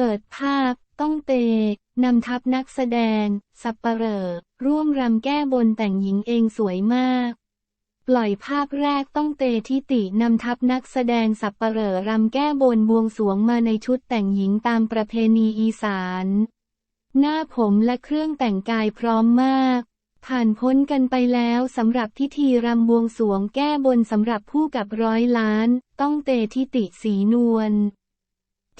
เปิดภาพ ต้องเต นำทัพนักแสดง สับปะเหร่อร่วมรำแก้บนแต่งหญิงเองสวยมาก ปล่อยภาพแรกต้องเตทิตินำทัพนักแสดงสับปะเหร่อรำแก้บนบวงสวงมาในชุดแต่งหญิงตามประเพณีอีสาน หน้าผมและเครื่องแต่งกายพร้อมมากผ่านพ้นกันไปแล้วสำหรับพิธีรำบวงสวงแก้บนสำหรับผู้กับร้อยล้าน ต้องเตทิติสีนวล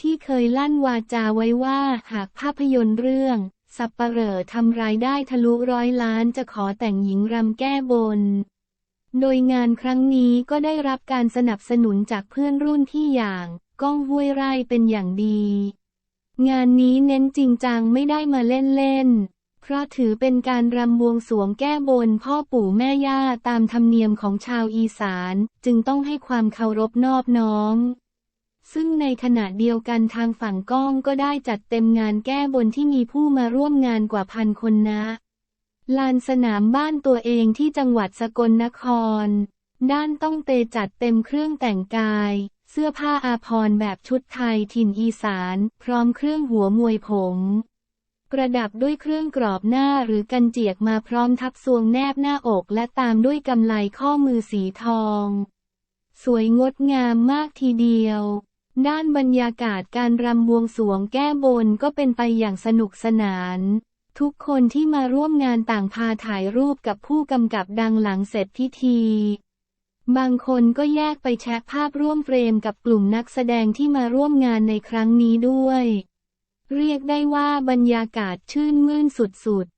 ที่เคยลั่นวาจาไว้ว่าหากภาพยนตร์เรื่อง สับปเหร่อทำรายได้ทะลุร้อยล้านจะขอแต่งหญิงรำแก้บน โดยงานครั้งนี้ก็ได้รับการสนับสนุนจากเพื่อนรุ่นที่อย่าง ก้องห้วยไร่เป็นอย่างดี งานนี้เน้นจริงจังไม่ได้มาเล่นๆเพราะถือเป็นการรำบวงสวงแก้บนพ่อปู่แม่ย่าตามธรรมเนียมของชาวอีสาน จึงต้องให้ความเคารพนอบน้อม ซึ่งในขณะเดียวกันทางฝั่งก้องก็ได้จัดเต็มงานแก้บนที่มีผู้มาร่วมงานกว่าพันคนนะ ลานสนามบ้านตัวเองที่จังหวัดสกลนคร ด้านต้องเตจัดเต็มเครื่องแต่งกาย เสื้อผ้าอาภรณ์แบบชุดไทยถิ่นอีสาน พร้อมเครื่องหัวมวยผมประดับด้วยเครื่องกรอบหน้าหรือกันเจียกมาพร้อมทับซวงแนบหน้าอกและตามด้วยกำไลข้อมือสีทอง สวยงดงามมากทีเดียว ด้านบรรยากาศการรำบวงสรวงแก้บนก็เป็นไปอย่างสนุกสนาน ทุกคนที่มาร่วมงานต่างพาถ่ายรูปกับผู้กำกับดังหลังเสร็จพิธีบางคนก็แยกไปแชะภาพร่วมเฟรมกับกลุ่มนักแสดงที่มาร่วมงานในครั้งนี้ด้วย เรียกได้ว่าบรรยากาศชื่นมื่นสุดๆ